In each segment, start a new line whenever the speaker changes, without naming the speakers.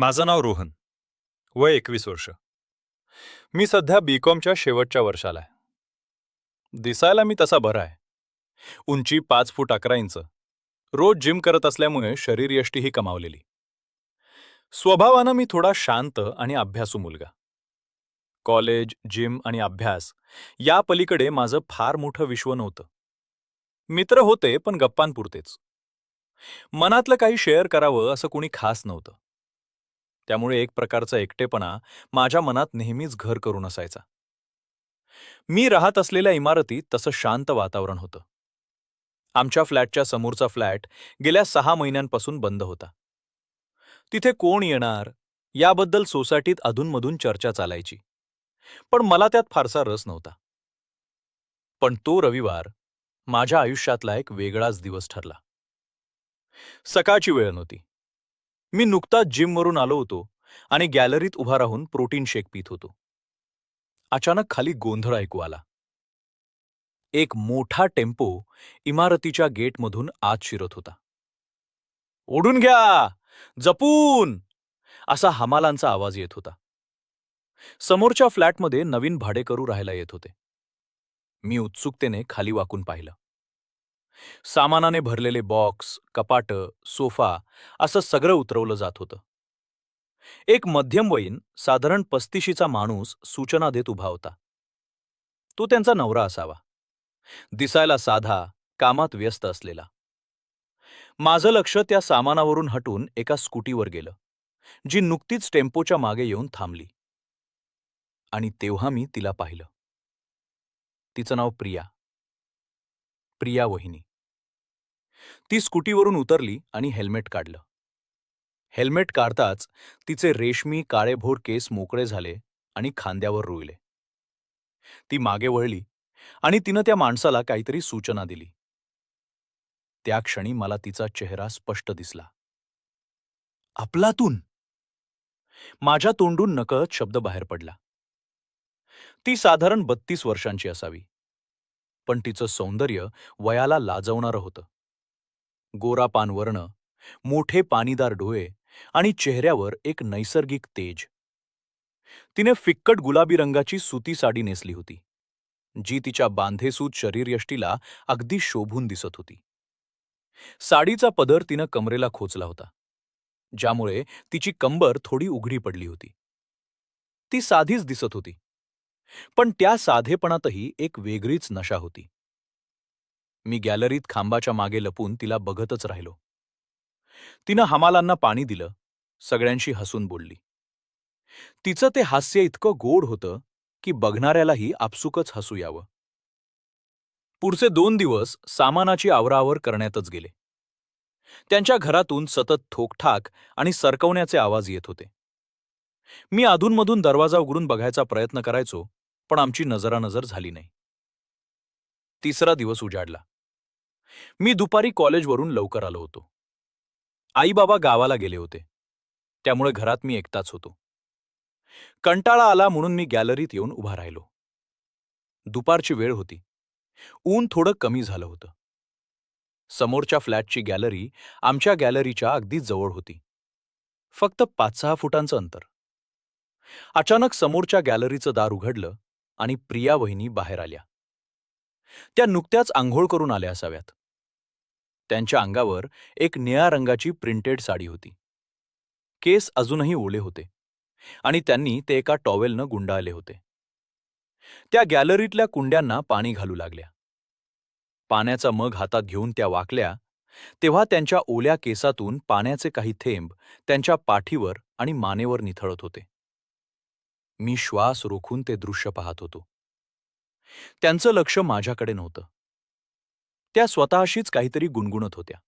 माझं नाव रोहन. वय एकवीस वर्ष. मी सध्या बी कॉमच्या शेवटच्या वर्षाला आहे. दिसायला मी तसा बरा आहे. उंची पाच फूट अकरा इंच. रोज जिम करत असल्यामुळे शरीरयष्टीही कमावलेली. स्वभावानं मी थोडा शांत आणि अभ्यासू मुलगा. कॉलेज जिम आणि अभ्यास या पलीकडे माझं फार मोठं विश्व नव्हतं. मित्र होते पण गप्पांपुरतेच. मनातलं काही शेअर करावं असं कुणी खास नव्हतं. त्यामुळे एक प्रकारचा एकटेपणा माझ्या मनात नेहमीच घर करून असायचा. मी राहत असलेल्या इमारतीत तसं शांत वातावरण होतं. आमच्या फ्लॅटच्या समोरचा फ्लॅट गेल्या सहा महिन्यांपासून बंद होता. तिथे कोण येणार याबद्दल सोसायटीत अधूनमधून चर्चा चालायची. पण मला त्यात फारसा रस नव्हता. पण तो रविवार माझ्या आयुष्यातला एक वेगळाच दिवस ठरला. सकाळची वेळ नव्हती. मी नुकताच जिमवरून आलो होतो आणि गॅलरीत उभा राहून प्रोटीन शेक पित होतो. अचानक खाली गोंधळ ऐकू आला. एक मोठा टेम्पो इमारतीच्या गेटमधून आत शिरत होता. ओढून घ्या! जपून! असा हमालांचा आवाज येत होता. समोरच्या फ्लॅटमध्ये नवीन भाडेकरू राहायला येत होते. मी उत्सुकतेने खाली वाकून पाहिलं. सामानाने भरलेले बॉक्स कपाटं सोफा असं सगळं उतरवलं जात होतं. एक मध्यमवयीन साधारण पस्तीशीचा माणूस सूचना देत उभा होता. तो त्यांचा नवरा असावा. दिसायला साधा कामात व्यस्त असलेला. माझं लक्ष त्या सामानावरून हटून एका स्कूटीवर गेलं जी नुकतीच टेम्पोच्या मागे येऊन थांबली. आणि तेव्हा मी तिला पाहिलं. तिचं नाव प्रिया. प्रिया वहिनी. ती स्कूटीवरून उतरली आणि हेल्मेट काढलं. हेल्मेट काढताच तिचे रेशमी काळेभोर केस मोकळे झाले आणि खांद्यावर रुईले ती मागे वळली आणि तिनं त्या माणसाला काहीतरी सूचना दिली. त्या क्षणी मला तिचा चेहरा स्पष्ट दिसला. आपलातून. माझ्या तोंडून नकळत शब्द बाहेर पडला. ती साधारण बत्तीस वर्षांची असावी. पण तिचं सौंदर्य वयाला लाजवणारं होतं. गोरा पानवर्ण मोठे पाणीदार डोळे आणि चेहऱ्यावर एक नैसर्गिक तेज. तिने फिक्कट गुलाबी रंगाची सुती साडी नेसली होती जी तिच्या बांधेसूत शरीरयष्टीला अगदी शोभून दिसत होती. साडीचा पदर तिनं कमरेला खोचला होता ज्यामुळे तिची कंबर थोडी उघडी पडली होती. ती साधीच दिसत होती पण त्या साधेपणातही एक वेगळीच नशा होती. मी गॅलरीत खांबाच्या मागे लपून तिला बघतच राहिलो. तिनं हमालांना पाणी दिलं सगळ्यांशी हसून बोलली. तिचं ते हास्य इतकं गोड होतं की बघणाऱ्यालाही आपसुकच हसू यावं. पुढचे दोन दिवस सामानाची आवरावर करण्यातच गेले. त्यांच्या घरातून सतत ठोकठाक आणि सरकवण्याचे आवाज येत होते. मी अधूनमधून दरवाजा उघडून बघायचा प्रयत्न करायचो पण आमची नजरानजर झाली नाही. तिसरा दिवस उजाडला. मी दुपारी कॉलेजवरून लवकर आलो होतो. आई बाबा गावाला गेले होते. त्यामुळे घरात मी एकटाच होतो. कंटाळा आला म्हणून मी गॅलरीत येऊन उभा राहिलो. दुपारची वेळ होती. ऊन थोडं कमी झालं होतं. समोरच्या फ्लॅटची गॅलरी आमच्या गॅलरीच्या अगदी जवळ होती. फक्त पाच सहा फुटांचं अंतर. अचानक समोरच्या गॅलरीचं दार उघडलं आणि प्रिया वहिनी बाहेर आल्या. त्या नुकत्याच आंघोळ करून आल्या असाव्यात. त्यांच्या अंगावर एक निळ्या रंगाची प्रिंटेड साडी होती. केस अजूनही ओले होते आणि त्यांनी ते एका टॉवेलनं गुंडाळले होते. त्या गॅलरीतल्या कुंड्यांना पाणी घालू लागल्या. पाण्याचा मग हातात घेऊन त्या वाकल्या तेव्हा त्यांच्या ओल्या केसातून पाण्याचे काही थेंब त्यांच्या पाठीवर आणि मानेवर निथळत होते. मी श्वास रोखून ते दृश्य पाहत होतो. त्यांचं लक्ष माझ्याकडे नव्हतं. त्या स्वतःशीच काहीतरी गुणगुणत होत्या.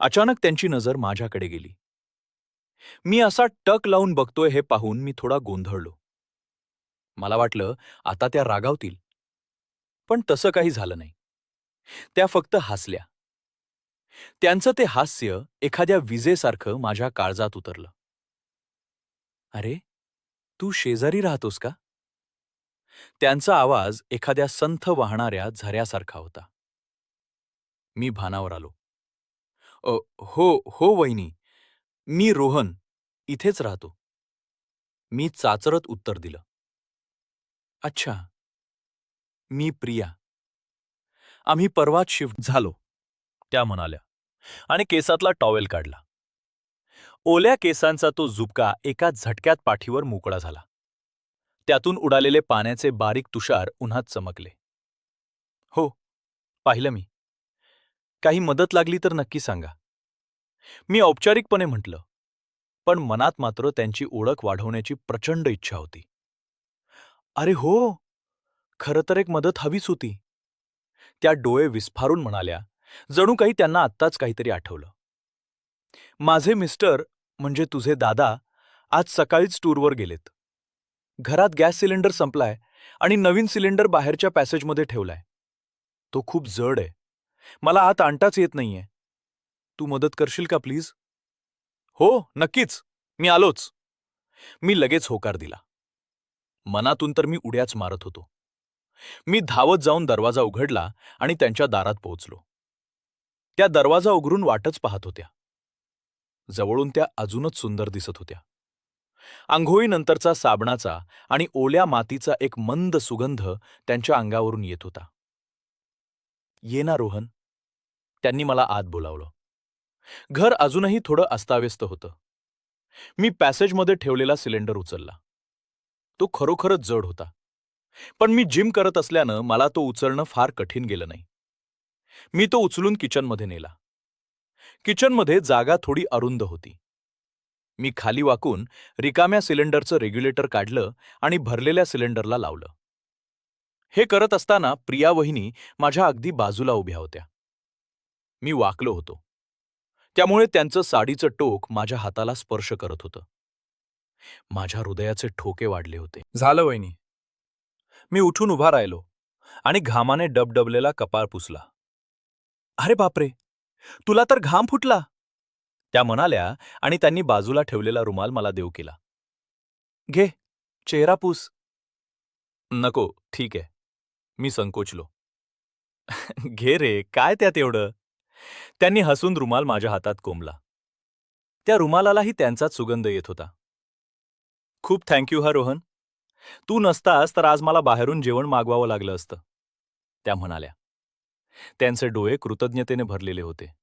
अचानक त्यांची नजर माझ्याकडे गेली. मी असा टक लावून बघतोय हे पाहून मी थोडा गोंधळलो. मला वाटलं आता त्या रागावतील. पण तसं काही झालं नाही. त्या फक्त हसल्या. त्यांचं ते हास्य एखाद्या विजेसारखं माझ्या काळजात उतरलं. अरे तू शेजारी राहतोस का? त्यांचा आवाज एखाद्या संथ वाहणाऱ्या झऱ्यासारखा होता. मी भानावर आलो. "अ, हो हो वहिनी. मी रोहन. इथेच राहतो. मी चाचरत उत्तर दिलं. अच्छा. मी प्रिया. आम्ही परवाच शिफ्ट झालो त्या म्हणाल्या आणि केसातला टॉवेल काढला. ओल्या केसांचा तो झुपका एका झटक्यात पाठीवर मोकळा झाला. त्यातून उडालेले पाण्याचे बारीक तुषार उन्हात चमकले. हो पाहिलं मी. काही मदत लागली तर नक्की सांगा. मी औपचारिकपणे म्हटलं पण मनात मात्र त्यांची ओळख वाढवण्याची प्रचंड इच्छा होती. अरे हो खरं तर एक मदत हवीच होती. त्या डोळे विस्फारून म्हणाल्या जणू काही त्यांना आत्ताच काहीतरी आठवलं. माझे मिस्टर म्हणजे तुझे दादा आज सकाळीच टूरवर गेलेत. घरात गॅस सिलेंडर संपलाय आणि नवीन सिलेंडर बाहेरच्या पॅसेजमध्ये ठेवलाय. तो खूप जड आहे. मला आत आणताच येत नाहीये. तू मदत करशील का प्लीज? हो नक्कीच. मी आलोच. मी लगेच होकार दिला. मनातून तर मी उड्याच मारत होतो. मी धावत जाऊन दरवाजा उघडला आणि त्यांच्या दारात पोहोचलो. त्या दरवाजा उघडून वाटच पाहत होत्या. जवळून त्या अजूनच सुंदर दिसत होत्या. आंघोळीनंतरचा साबणाचा आणि ओल्या मातीचा एक मंद सुगंध त्यांच्या अंगावरून येत होता. ये ना रोहन. त्यांनी मला आत बोलावलं. घर अजूनही थोडं अस्ताव्यस्त होतं. मी पॅसेजमध्ये ठेवलेला सिलेंडर उचलला. तो खरोखरच जड होता. पण मी जिम करत असल्यानं मला तो उचलणं फार कठीण गेलं नाही. मी तो उचलून किचनमध्ये नेला. किचनमध्ये जागा थोडी अरुंद होती. मी खाली वाकून रिकाम्या सिलेंडरचं रेग्युलेटर काढलं आणि भरलेल्या सिलेंडरला लावलं. हे करत असताना प्रिया वहिनी माझ्या अगदी बाजूला उभ्या होत्या. मी वाकलो होतो. त्यामुळे त्यांचं साडीचं टोक माझ्या हाताला स्पर्श करत होतं. माझ्या हृदयाचे ठोके वाढले होते. झालं वहिनी. मी उठून उभा राहिलो आणि घामाने डबडबलेला कपाळ पुसला. अरे बापरे! तुला तर घाम फुटला. त्या म्हणाल्या आणि त्यांनी बाजूला ठेवलेला रुमाल मला देऊ केला. घे चेहरा पूस. नको ठीक आहे. मी संकोचलो. घे रे काय त्यात एवढं? त्यांनी हसून रुमाल माझ्या हातात कोंबला. त्या रुमालालाही त्यांचाच सुगंध येत होता. खूप थँक्यू हा रोहन. तू नसतास तर आज मला बाहेरून जेवण मागवावं लागलं असतं. त्या म्हणाल्या. त्यांचे डोळे कृतज्ञतेने भरलेले होते.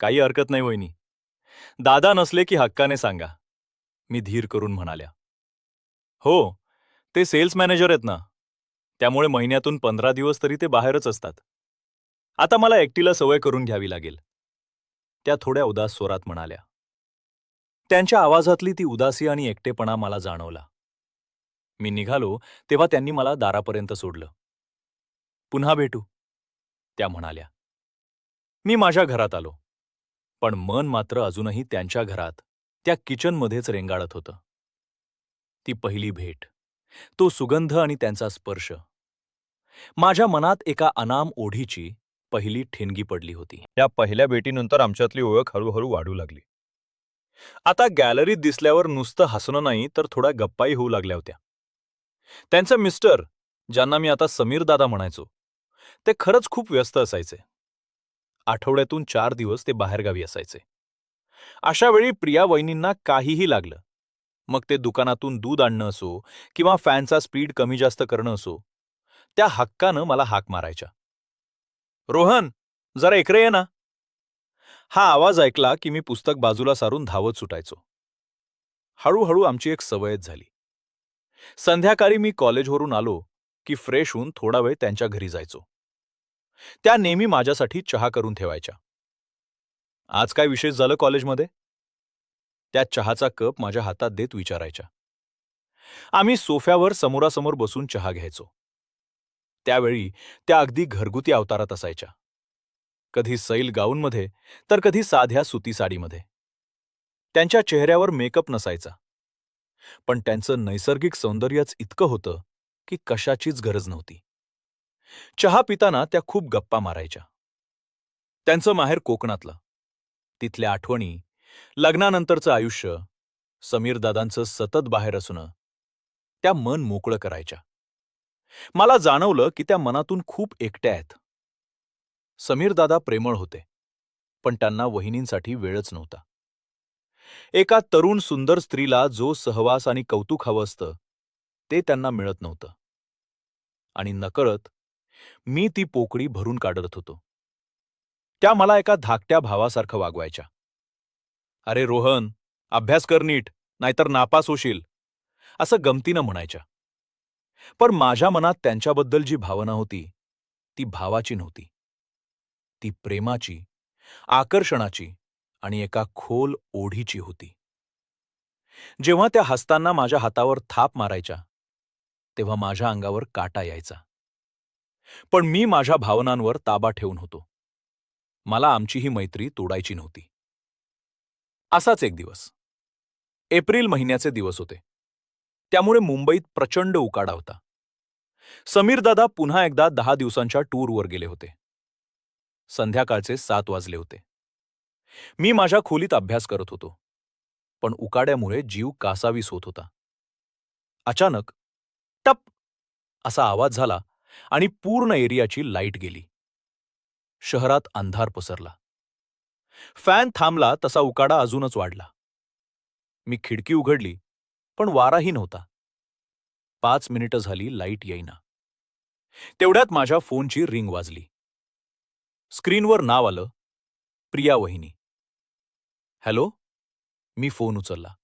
काही हरकत नाही वहिनी. दादा नसले की हक्काने सांगा. मी धीर करून म्हणाल्या. हो ते सेल्स मॅनेजर आहेत ना. त्यामुळे महिन्यातून पंधरा दिवस तरी ते बाहेरच असतात. आता मला एकटीला सवय करून घ्यावी लागेल. त्या थोड्या उदास स्वरात म्हणाल्या. त्यांच्या आवाजातली ती उदासी आणि एकटेपणा मला जाणवला. मी निघालो तेव्हा त्यांनी मला दारापर्यंत सोडलं. पुन्हा भेटू त्या म्हणाल्या. मी माझ्या घरात आलो. पण मन मात्र अजूनही त्यांच्या घरात त्या किचनमध्येच रेंगाळत होतं. ती पहिली भेट. तो सुगंध आणि त्यांचा स्पर्श. माझ्या मनात एका अनाम ओढीची पहिली ठिणगी पडली होती. या पहिल्या भेटीनंतर आमच्यातली ओळख हळूहळू वाढू लागली. आता गॅलरीत दिसल्यावर नुसतं हसणं नाही तर थोड्या गप्पाही होऊ लागल्या होत्या. त्यांचं मिस्टर ज्यांना मी आता समीर दादा म्हणायचो ते खरंच खूप व्यस्त असायचे. आठवड्यातून चार दिवस ते बाहेरगावी असायचे. अशा वेळी प्रिया वहिनींना काहीही लागलं. मग ते दुकानातून दूध आणणं असो किंवा फॅनचा स्पीड कमी जास्त करणं असो त्या हक्कानं मला हाक मारायच्या. रोहन जरा इकडे ये ना. हा आवाज ऐकला की मी पुस्तक बाजूला सारून धावत सुटायचो. हळूहळू आमची एक सवयच झाली. संध्याकाळी मी कॉलेजवरून आलो की फ्रेश होऊन थोडा वेळ त्यांच्या घरी जायचो. त्या नेहमी माझ्यासाठी चहा करून ठेवायच्या. आज काय विशेष झालं कॉलेजमध्ये? त्या चहाचा कप माझ्या हातात देत विचारायच्या. आम्ही सोफ्यावर समोरासमोर बसून चहा घ्यायचो. त्यावेळी त्या अगदी घरगुती अवतारात असायच्या. कधी सैल गाऊनमध्ये तर कधी साध्या सुती साडीमध्ये. त्यांच्या चेहऱ्यावर मेकअप नसायचा. पण त्यांचं नैसर्गिक सौंदर्यच इतकं होतं की कशाचीच गरज नव्हती. चहा पिताना त्या खूप गप्पा मारायच्या. त्यांचं माहेर कोकणातलं. तिथल्या आठवणी लग्नानंतरचं आयुष्य समीरदादांचं सतत बाहेर असणं त्या मन मोकळं करायच्या. मला जाणवलं की त्या मनातून खूप एकट्या आहेत. समीरदादा प्रेमळ होते पण त्यांना वहिनींसाठी वेळच नव्हता. एका तरुण सुंदर स्त्रीला जो सहवास आणि कौतुक हवं असतं ते त्यांना मिळत नव्हतं. आणि नकळत मी ती पोकळी भरून काढत होतो. त्या मला एका धाकट्या भावासारखं वागवायच्या. अरे रोहन अभ्यास कर नीट नाहीतर नापास होशील असं गमतीनं म्हणायच्या. पण माझ्या मनात त्यांच्याबद्दल जी भावना होती ती भावाची नव्हती. ती प्रेमाची आकर्षणाची आणि एका खोल ओढीची होती. जेव्हा त्या हसताना माझ्या हातावर थाप मारायच्या तेव्हा माझ्या अंगावर काटा यायचा. पण मी माझ्या भावनांवर ताबा ठेवून होतो. मला आमची ही मैत्री तोडायची नव्हती. असाच एक दिवस. एप्रिल महिन्याचे दिवस होते. त्यामुळे मुंबईत प्रचंड उकाडा होता. समीरदादा पुन्हा एकदा दहा दिवसांच्या टूरवर गेले होते. संध्याकाळचे सात वाजले होते. मी माझ्या खोलीत अभ्यास करत होतो. पण उकाड्यामुळे जीव कासावीस होत होता. अचानक टप! असा आवाज झाला आणि पूर्ण एरियाची लाइट गेली. शहरात अंधार पसरला. फॅन थांबला तसा उकाडा अजूनच वाढला. मी खिडकी उघडली पण वाराही नव्हता. पाच मिनिटं झाली लाइट येईना. तेवढ्यात माझ्या फोनची रिंग वाजली. स्क्रीनवर नाव आलं प्रिया वहिनी. हॅलो? मी फोन उचलला.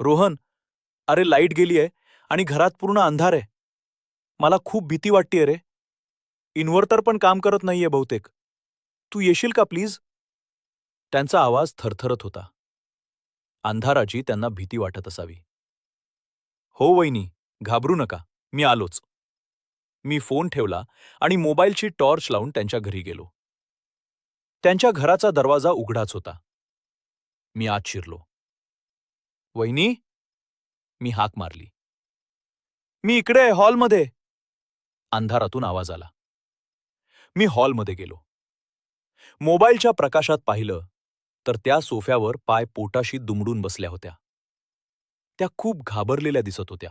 रोहन अरे लाइट गेली आहे आणि घरात पूर्ण अंधार आहे. मला खूप भीती वाटतेय रे. इन्व्हर्टर पण काम करत नाहीये बहुतेक. तू येशील का प्लीज? त्यांचा आवाज थरथरत होता. अंधाराची त्यांना भीती वाटत असावी. हो वहिनी घाबरू नका मी आलोच. मी फोन ठेवला आणि मोबाईलची टॉर्च लावून त्यांच्या घरी गेलो. त्यांच्या घराचा दरवाजा उघडाच होता. मी आत शिरलो. वहिनी मी हाक मारली. मी इकडे आहे हॉलमध्ये. अंधारातून आवाज आला. मी हॉलमध्ये गेलो. मोबाईलच्या प्रकाशात पाहिलं तर त्या सोफ्यावर पाय पोटाशी दुमडून बसल्या होत्या. त्या खूप घाबरलेल्या दिसत होत्या.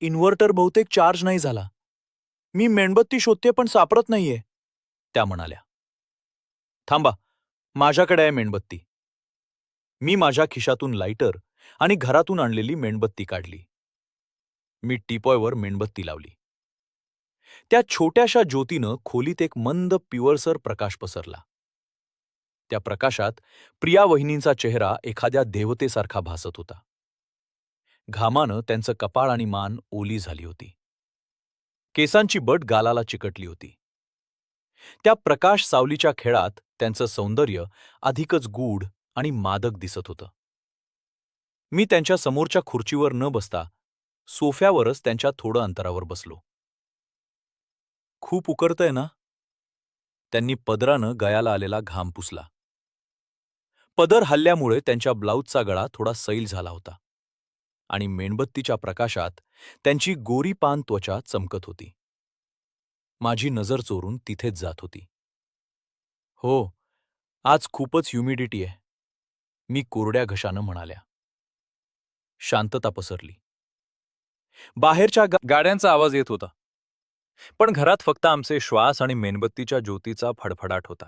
इन्व्हर्टर बहुतेक चार्ज नाही झाला. मी मेणबत्ती शोधते पण सापडत नाहीये त्या म्हणाल्या. थांबा माझ्याकडे आहे मेणबत्ती. मी माझ्या खिशातून लायटर आणि घरातून आणलेली मेणबत्ती काढली. मी टीपॉयवर मेणबत्ती लावली. त्या छोट्याशा ज्योतीनं खोलीत एक मंद पिवळसर प्रकाश पसरला. त्या प्रकाशात प्रिया वहिनींचा चेहरा एखाद्या देवतेसारखा भासत होता. घामानं त्यांचं कपाळ आणि मान ओली झाली होती. केसांची बट गालाला चिकटली होती. त्या प्रकाश सावलीच्या खेळात त्यांचं सौंदर्य अधिकच गूढ आणि मादक दिसत होतं. मी त्यांच्या समोरच्या खुर्चीवर न बसता सोफ्यावरच त्यांच्या थोडं अंतरावर बसलो. खूप उकरतंय ना? त्यांनी पदरानं गयाला आलेला घाम पुसला. पदर हल्ल्यामुळे त्यांच्या ब्लाऊजचा गळा थोडा सैल झाला होता आणि मेणबत्तीच्या प्रकाशात त्यांची गोरी पान त्वचा चमकत होती. माझी नजर चोरून तिथेच जात होती. हो आज खूपच ह्युमिडिटी आहे मी कोरड्या घशानं म्हणाल्या. शांतता पसरली. बाहेरच्या गाड्यांचा आवाज येत होता. पण घरात फक्त आमचे श्वास आणि मेणबत्तीच्या ज्योतीचा फडफडाट होता.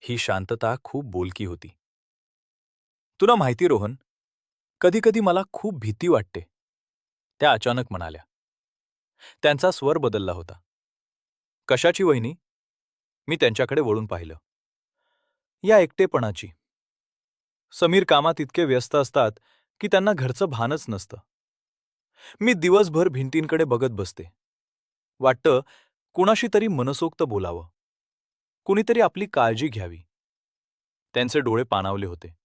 ही शांतता खूप बोलकी होती. तुला माहिती रोहन कधीकधी मला खूप भीती वाटते त्या अचानक म्हणाल्या. त्यांचा स्वर बदलला होता. कशाची वहिनी? मी त्यांच्याकडे वळून पाहिलं. या एकटेपणाची. समीर कामात इतके व्यस्त असतात की त्यांना घरचं भानच नसतं. मी दिवसभर भिंतींकडे बघत बसते. वाटतं कुणाशी तरी मनसोक्त बोलावं. कुणीतरी आपली काळजी घ्यावी. त्यांचे डोळे पाणावले होते.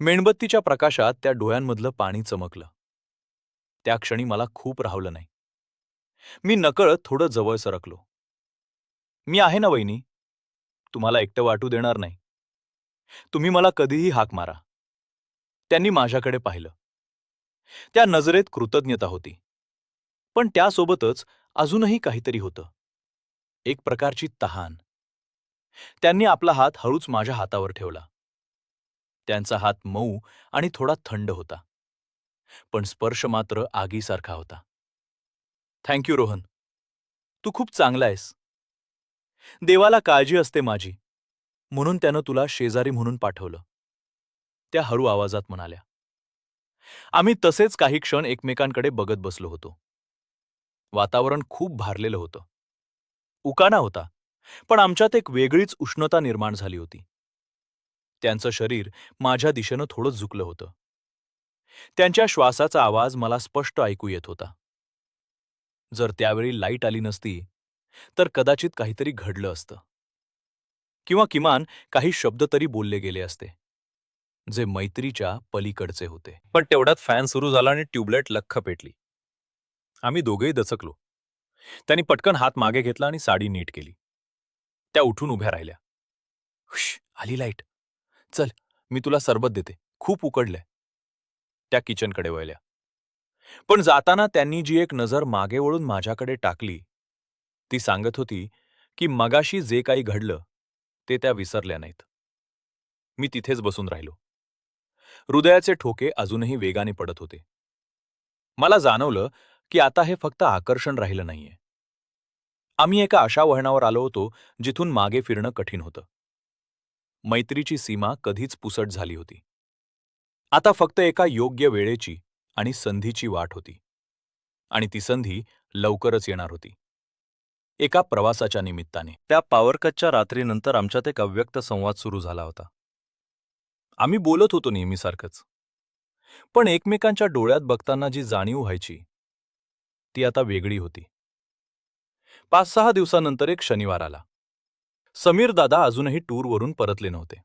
मेणबत्तीच्या प्रकाशात त्या डोळ्यांमधलं पाणी चमकलं. त्या क्षणी मला खूप राहवलं नाही. मी नकळत थोडं जवळ सरकलो. मी आहे ना वहिनी? तुम्हाला एकटं वाटू देणार नाही. तुम्ही मला कधीही हाक मारा. त्यांनी माझ्याकडे पाहिलं. त्या नजरेत कृतज्ञता होती. पण त्यासोबतच अजूनही काहीतरी होतं. एक प्रकारची तहान. त्यांनी आपला हात हळूच माझ्या हातावर ठेवला. त्यांचा हात मऊ आणि थोडा थंड होता. पण स्पर्श मात्र आगीसारखा होता. थँक्यू रोहन. तू खूप चांगला आहेस. देवाला काळजी असते माझी. म्हणून त्यानं तुला शेजारी म्हणून पाठवलं. त्या हळू आवाजात म्हणाल्या. आम्ही तसेच काही क्षण एकमेकांकडे बघत बसलो होतो. वातावरण खूप भारलेलं होतं. उकाना होता पण आमच्यात एक वेगळीच उष्णता निर्माण झाली होती. त्यांचं शरीर माझ्या दिशेनं थोडं झुकलं होतं. त्यांच्या श्वासाचा आवाज मला स्पष्ट ऐकू येत होता. जर त्यावेळी लाइट आली नसती तर कदाचित काहीतरी घडलं असतं. किंवा किमान काही शब्द तरी बोलले गेले असते जे मैत्रीच्या पलीकडचे होते. पण तेवढ्यात फॅन सुरू झाला आणि ट्यूबलाईट लख्ख पेटली. आम्ही दोघेही दचकलो. त्यांनी पटकन हात मागे घेतला आणि साडी नीट केली. त्या उठून उभ्या राहिल्या. हुश आली लाइट. चल मी तुला सरबत देते. खूप उकडलंय. त्या किचनकडे वळल्या. पण जाताना त्यांनी जी एक नजर मागे वळून माझ्याकडे टाकली ती सांगत होती की मगाशी जे काही घडलं ते त्या विसरल्या नाहीत. मी तिथेच बसून राहिलो. हृदयाचे ठोके अजूनही वेगाने पडत होते. मला जाणवलं की आता हे फक्त आकर्षण राहिलं नाहीये. आम्ही एका अशा वळणावर आलो होतो जिथून मागे फिरणं कठीण होतं. मैत्रीची सीमा कधीच पुसट झाली होती. आता फक्त एका योग्य वेळेची आणि संधीची वाट होती. आणि ती संधी लवकरच येणार होती. एका प्रवासाच्या निमित्ताने. त्या पावरकटच्या रात्रीनंतर आमच्यात एक अव्यक्त संवाद सुरू झाला होता. आम्ही बोलत होतो नेहमीसारखंच. पण एकमेकांच्या डोळ्यात बघताना जी जाणीव व्हायची ती आता वेगळी होती. पाच सहा दिवसानंतर एक शनिवार आला. समीर दादा अजूनही टूरवरून परतले नव्हते.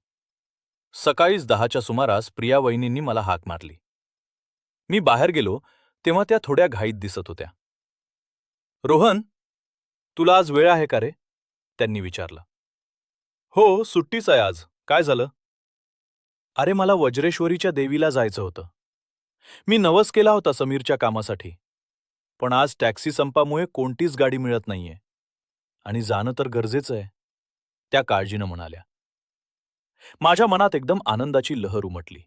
सकाळीच दहाच्या सुमारास प्रिया वहिनींनी मला हाक मारली. मी बाहेर गेलो तेव्हा त्या थोड्या घाईत दिसत होत्या. रोहन तुला आज वेळ आहे का रे? त्यांनी विचारलं. हो सुट्टीच आहे आज. काय झालं? अरे मला वज्रेश्वरीच्या देवीला जायचं होतं. मी नवस केला होता समीरच्या कामासाठी. पण आज टॅक्सी संपामुळे कोणतीच गाडी मिळत नाहीये. आणि जाणं तर गरजेचं आहे त्या काळजीनं म्हणाल्या. माझ्या मनात एकदम आनंदाची लहर उमटली.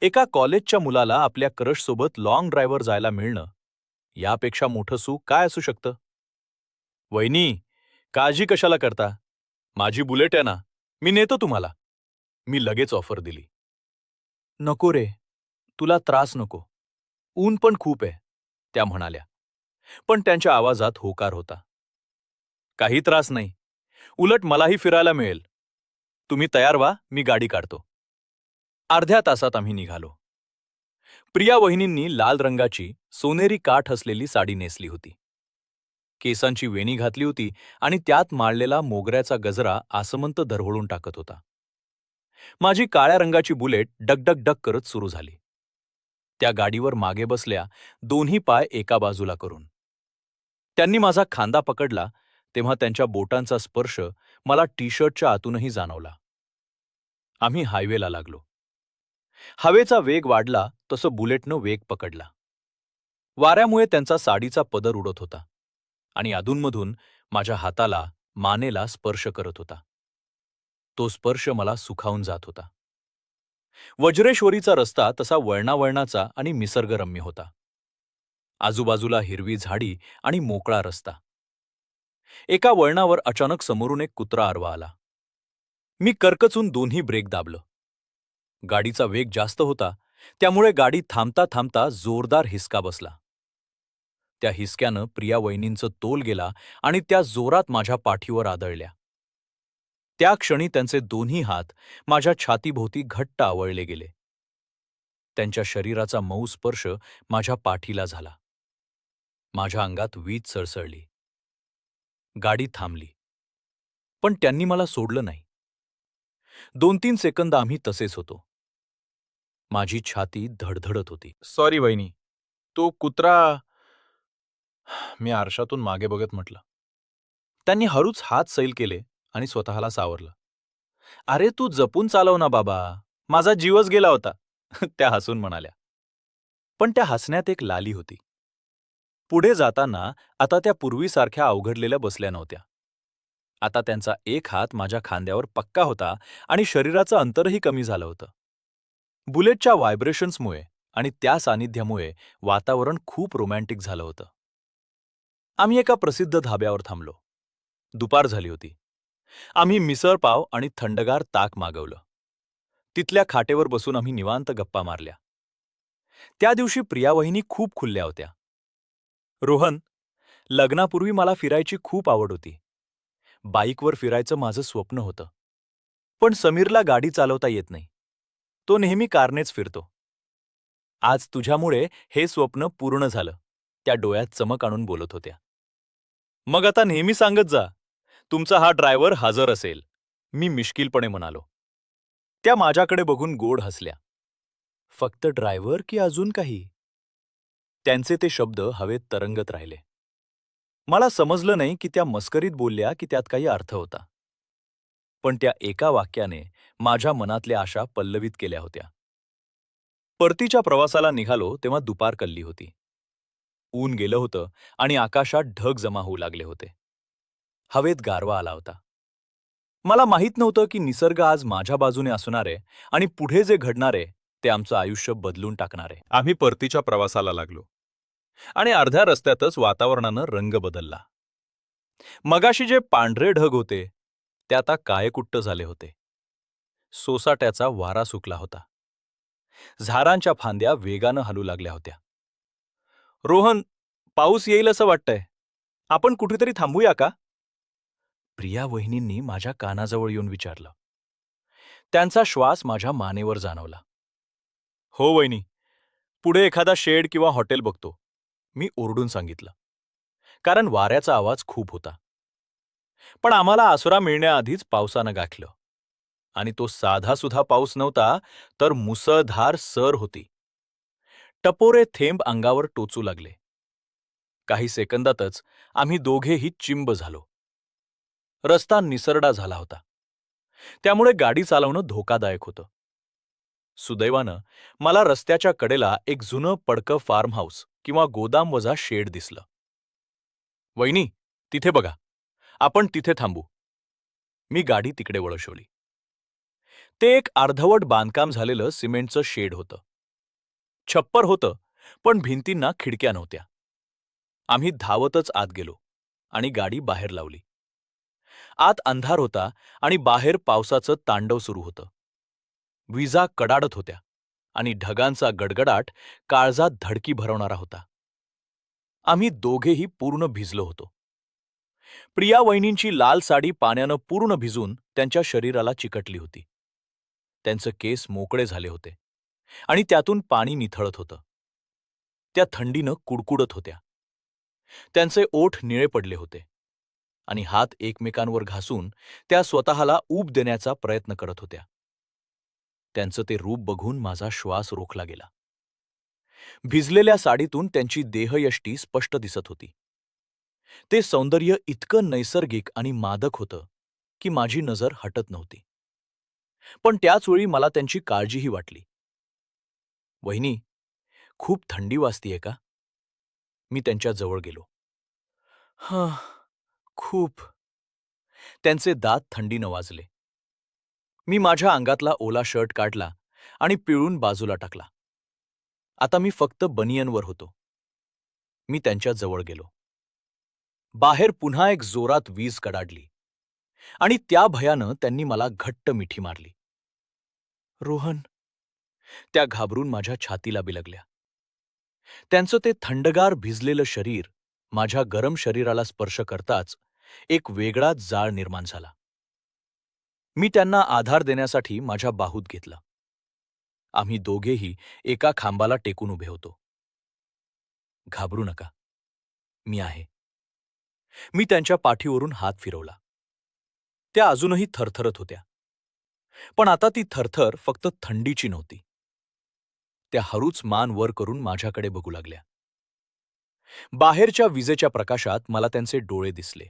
एका कॉलेजच्या मुलाला आपल्या क्रशसोबत लॉंग ड्रायव्हर जायला मिळणं यापेक्षा मोठं सुख काय असू शकतं? वहिनी काळजी कशाला करता? माझी बुलेट आहे ना मी नेतो तुम्हाला. मी लगेच ऑफर दिली. नको रे तुला त्रास नको. ऊन पण खूप आहे. त्या म्हणाल्या. पण त्यांच्या आवाजात होकार होता. काही त्रास नाही. उलट मलाही फिरायला मिळेल. तुम्ही तयार व्हा मी गाडी काढतो. अर्ध्या तासात आम्ही निघालो. प्रिया वहिनींनी लाल रंगाची सोनेरी काठ असलेली साडी नेसली होती. केसांची वेणी घातली होती आणि त्यात माळलेला मोगऱ्याचा गजरा आसमंत दरवळून टाकत होता. माझी काळ्या रंगाची बुलेट डगडग डग करत सुरू झाली. त्या गाडीवर मागे बसल्या दोन्ही पाय एका बाजूला करून. त्यांनी माझा खांदा पकडला तेव्हा त्यांच्या बोटांचा स्पर्श मला टी शर्टच्या आतूनही जाणवला. आम्ही हायवेला लागलो. हवेचा वेग वाढला तसं बुलेटनं वेग पकडला. वाऱ्यामुळे त्यांचा साडीचा पदर उडत होता आणि अधूनमधून माझ्या हाताला मानेला स्पर्श करत होता. तो स्पर्श मला सुखावून जात होता. वज्रेश्वरीचा रस्ता तसा वळणावळणाचा आणि निसर्गरम्य होता. आजूबाजूला हिरवी झाडी आणि मोकळा रस्ता. एका वळणावर अचानक समोरून एक कुत्रा आरवा आला. मी कर्कचून दोन्ही ब्रेक दाबलं. गाडीचा वेग जास्त होता त्यामुळे गाडी थांबता थांबता जोरदार हिसका बसला. त्या हिसक्यानं प्रिया वहिनींचं तोल गेला आणि त्या जोरात माझ्या पाठीवर आदळल्या. त्या क्षणी त्यांचे दोन्ही हात माझ्या छातीभोवती घट्ट आवळले गेले. त्यांच्या शरीराचा मऊ स्पर्श माझ्या पाठीला झाला. माझ्या अंगात वीज सळसळली. गाडी थांबली. पण त्यांनी मला सोडलं नाही. दोन तीन सेकंद आम्ही तसेच होतो. माझी छाती धडधडत होती. सॉरी वहिनी तो कुत्रा मी आरशातून मागे बघत म्हटलं. त्यांनी हळूच हात सैल केले. आणि स्वतःला सावरलं. अरे तू जपून चालव ना बाबा. माझा जीवच गेला होता. त्या हसून म्हणाल्या. पण त्या हसण्यात एक लाली होती. पुढे जाताना आता त्या पूर्वीसारख्या अवघडलेल्या बसल्या नव्हत्या. आता त्यांचा एक हात माझ्या खांद्यावर पक्का होता आणि शरीराचं अंतरही कमी झालं होतं. बुलेटच्या व्हायब्रेशन्समुळे आणि त्या सानिध्यामुळे वातावरण खूप रोमॅन्टिक झालं होतं. आम्ही एका प्रसिद्ध धाब्यावर थांबलो. दुपार झाली होती. आम्ही मिसळ पाव आणि थंडगार ताक मागवलं. तिथल्या खाटेवर बसून आम्ही निवांत गप्पा मारल्या. त्या दिवशी प्रियावहिनी खूप खुल्ल्या होत्या. रोहन लग्नापूर्वी मला फिरायची खूप आवड होती. बाईकवर फिरायचं माझं स्वप्न होतं. पण समीरला गाडी चालवता येत नाही. तो नेहमी कारनेच फिरतो. आज तुझ्यामुळे हे स्वप्न पूर्ण झालं. त्या डोळ्यात चमक आणून बोलत होत्या. मग आता नेहमी सांगत जा. तुमचा हा ड्रायव्हर हजर असेल. मी मिश्किलपणे म्हणालो. त्या माझ्याकडे बघून गोड हसल्या. फक्त ड्रायव्हर की अजून काही? त्यांचे ते शब्द हवेत तरंगत राहिले. मला समजलं नाही की त्या मस्करीत बोलल्या की त्यात काही अर्थ होता. पण त्या एका वाक्याने माझ्या मनातल्या आशा पल्लवित केल्या होत्या. परतीच्या प्रवासाला निघालो तेव्हा दुपार कल्ली होती. ऊन गेलं होतं आणि आकाशात ढग जमा होऊ लागले होते. हवेत गारवा आला होता. मला माहीत नव्हतं की निसर्ग आज माझ्या बाजूने असणारे आणि पुढे जे घडणारे ते आमचं आयुष्य बदलून टाकणारे. आम्ही परतीच्या प्रवासाला लागलो. आणि अर्ध्या रस्त्यातच वातावरणानं रंग बदलला. मगाशी जे पांढरे ढग होते ते आता कायकुट्ट झाले होते. सोसाट्याचा वारा सुकला होता. झाडांच्या फांद्या वेगानं हलू लागल्या होत्या. रोहन पाऊस येईल असं वाटतंय. आपण कुठेतरी थांबूया का? प्रिया वहिनींनी माझ्या कानाजवळ येऊन विचारलं. त्यांचा श्वास माझ्या मानेवर जाणवला. हो वहिनी. पुढे एखादा शेड किंवा हॉटेल बघतो. मी ओरडून सांगितलं. कारण वाऱ्याचा आवाज खूप होता. पण आम्हाला आसरा मिळण्याआधीच पावसानं गाठलं. आणि तो साधासुधा पाऊस नव्हता तर मुसळधार सर होती. टपोरे थेंब अंगावर टोचू लागले. काही सेकंदातच आम्ही दोघेही चिंब झालो. रस्ता निसरडा झाला होता. त्यामुळे गाडी चालवणं धोकादायक होतं. सुदैवानं मला रस्त्याच्या कडेला एक जुनं पडकं फार्म हाऊस किंवा गोदाम वजा शेड दिसलं. वहिनी तिथे बघा. आपण तिथे थांबू. मी गाडी तिकडे वळवली. ते एक अर्धवट बांधकाम झालेलं सिमेंटचं शेड होतं. छप्पर होतं पण भिंतींना खिडक्या नव्हत्या. आम्ही धावतच आत गेलो आणि गाडी बाहेर लावली. आत अंधार होता आणि बाहेर पावसाचं तांडव सुरू होतं. विजा कडाडत होत्या आणि ढगांचा गडगडाट काळजात धडकी भरवणारा होता. आम्ही दोघेही पूर्ण भिजलो होतो. प्रिया वहिनींची लाल साडी पाण्यानं पूर्ण भिजून त्यांच्या शरीराला चिकटली होती. त्यांचं केस मोकळे झाले होते आणि त्यातून पाणी निथळत होतं. त्या थंडीनं कुडकुडत होत्या. त्यांचे ओठ निळे पडले होते. आणि हात एकमेकांवर घासून त्या स्वतःला ऊब देण्याचा प्रयत्न करत होत्या. त्यांचं ते रूप बघून माझा श्वास रोखला गेला. भिजलेल्या साडीतून त्यांची देहयष्टी स्पष्ट दिसत होती. ते सौंदर्य इतकं नैसर्गिक आणि मादक होतं की माझी नजर हटत नव्हती. पण त्याच वेळी मला त्यांची काळजीही वाटली. वहिनी खूप थंडी वाजतीये का? मी त्यांच्या जवळ गेलो. हा. खूप. त्यांचे दात थंडीनं वाजले. मी माझ्या अंगातला ओला शर्ट काढला आणि पिळून बाजूला टाकला. आता मी फक्त बनियनवर होतो. मी त्यांच्या जवळ गेलो. बाहेर पुन्हा एक जोरात वीज कडाडली आणि त्या भयानं त्यांनी मला घट्ट मिठी मारली. रोहन त्या घाबरून माझ्या छातीला बिलगल्या. त्यांचं ते थंडगार भिजलेलं शरीर माझ्या गरम शरीराला स्पर्श करताच एक वेगळाच जाळ निर्माण झाला. मी त्यांना आधार देण्यासाठी माझ्या बाहूत घेतलं. आम्ही दोघेही एका खांबाला टेकून उभे होतो. घाबरू नका. मी आहे. मी त्यांच्या पाठीवरून हात फिरवला. त्या अजूनही थरथरत होत्या. पण आता ती थरथर फक्त थंडीची नव्हती. त्या हरूच मान वर करून माझ्याकडे बघू लागल्या. बाहेरच्या विजेच्या प्रकाशात मला त्यांचे डोळे दिसले.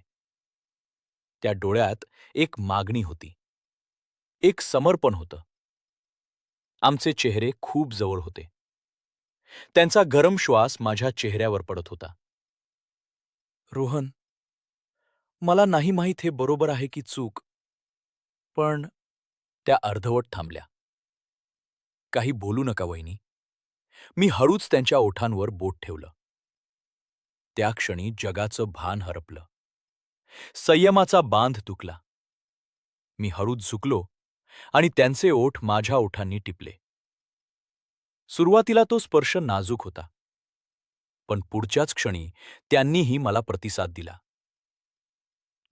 त्या डोळ्यात एक मागणी होती. एक समर्पण होतं. आमचे चेहरे खूप जवळ होते. त्यांचा गरम श्वास माझ्या चेहऱ्यावर पडत होता. रोहन मला नाही माहीत हे बरोबर आहे की चूक पण त्या अर्धवट थांबल्या. काही बोलू नका वहिनी. मी हळूच त्यांच्या ओठांवर बोट ठेवलं. त्या क्षणी जगाचं भान हरपलं. संयमाचा बांध तुकला मी हळूच झुकलो आणि त्यांचे ओठ माझ्या ओठांनी टिपले. सुरुवातीला तो स्पर्श नाजूक होता. पण पुढच्याच क्षणी त्यांनीही मला प्रतिसाद दिला.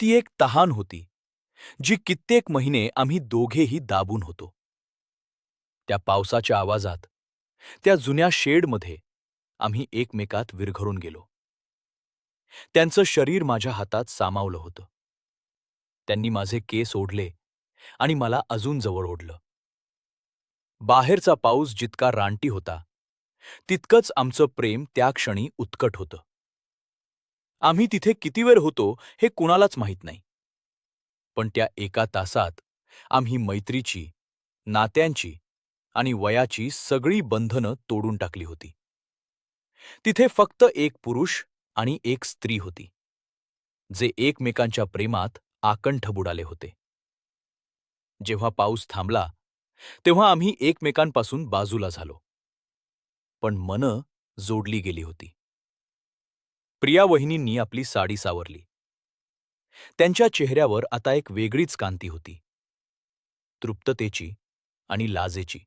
ती एक तहान होती जी कित्येक महिने आम्ही दोघेही दाबून होतो. त्या पावसाच्या आवाजात त्या जुन्या शेडमध्ये आम्ही एकमेकात विरघळून गेलो. त्यांचं शरीर माझ्या हातात सामावलं होतं. त्यांनी माझे केस ओढले आणि मला अजून जवळ ओढलं. बाहेरचा पाऊस जितका रानटी होता तितकंच आमचं प्रेम त्या क्षणी उत्कट होतं. आम्ही तिथे किती वेळ होतो हे कुणालाच माहीत नाही. पण त्या एका तासात आम्ही मैत्रीची नात्यांची आणि वयाची सगळी बंधनं तोडून टाकली होती. तिथे फक्त एक पुरुष आणि एक स्त्री होती जे एकमेकांच्या प्रेमात आकंठ बुडाले होते. जेव्हा पाऊस थांबला तेव्हा आम्ही एकमेकांपासून बाजूला झालो. पण मनं जोडली गेली होती. प्रिया वहिनींनी आपली साडी सावरली. त्यांच्या चेहऱ्यावर आता एक वेगळीच कांती होती. तृप्ततेची आणि लाजेची.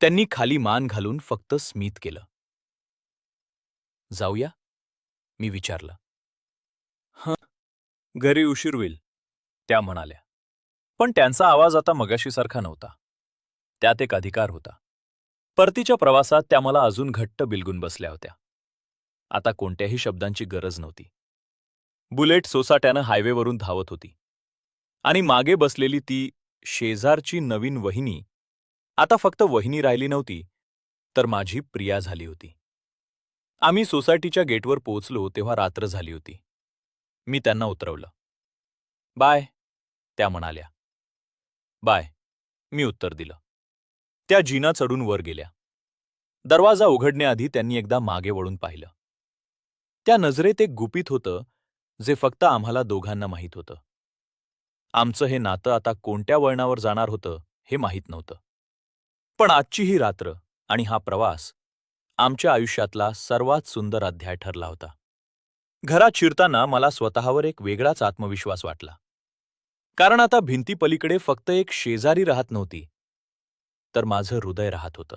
त्यांनी खाली मान घालून फक्त स्मित केलं. जाऊया? मी विचारलं. हं. घरी उशीर होईल त्या म्हणाल्या. पण त्यांचा आवाज आता मगाशीसारखा नव्हता. त्यात एक अधिकार होता. परतीच्या प्रवासात त्या मला अजून घट्ट बिलगून बसल्या होत्या. आता कोणत्याही शब्दांची गरज नव्हती. बुलेट सोसाट्यानं हायवेवरून धावत होती. आणि मागे बसलेली ती शेजारची नवीन वहिनी आता फक्त वहिनी राहिली नव्हती तर माझी प्रिया झाली होती. आम्ही सोसायटीच्या गेटवर पोहोचलो तेव्हा रात्र झाली होती. मी त्यांना उतरवलं. बाय त्या म्हणाल्या. बाय मी उत्तर दिलं. त्या जीना चढून वर गेल्या. दरवाजा उघडण्याआधी त्यांनी एकदा मागे वळून पाहिलं. त्या नजरेत एक गुपित होतं जे फक्त आम्हाला दोघांना माहीत होतं. आमचं हे नातं आता कोणत्या वळणावर जाणार होतं हे माहीत नव्हतं. पण आजची ही रात्र आणि हा प्रवास आमच्या आयुष्यातला सर्वात सुंदर अध्याय ठरला होता. घरात शिरताना मला स्वतःवर एक वेगळाच आत्मविश्वास वाटला. कारण आता भिंतीपलीकडे फक्त एक शेजारी राहत नव्हती तर माझं हृदय राहत होतं.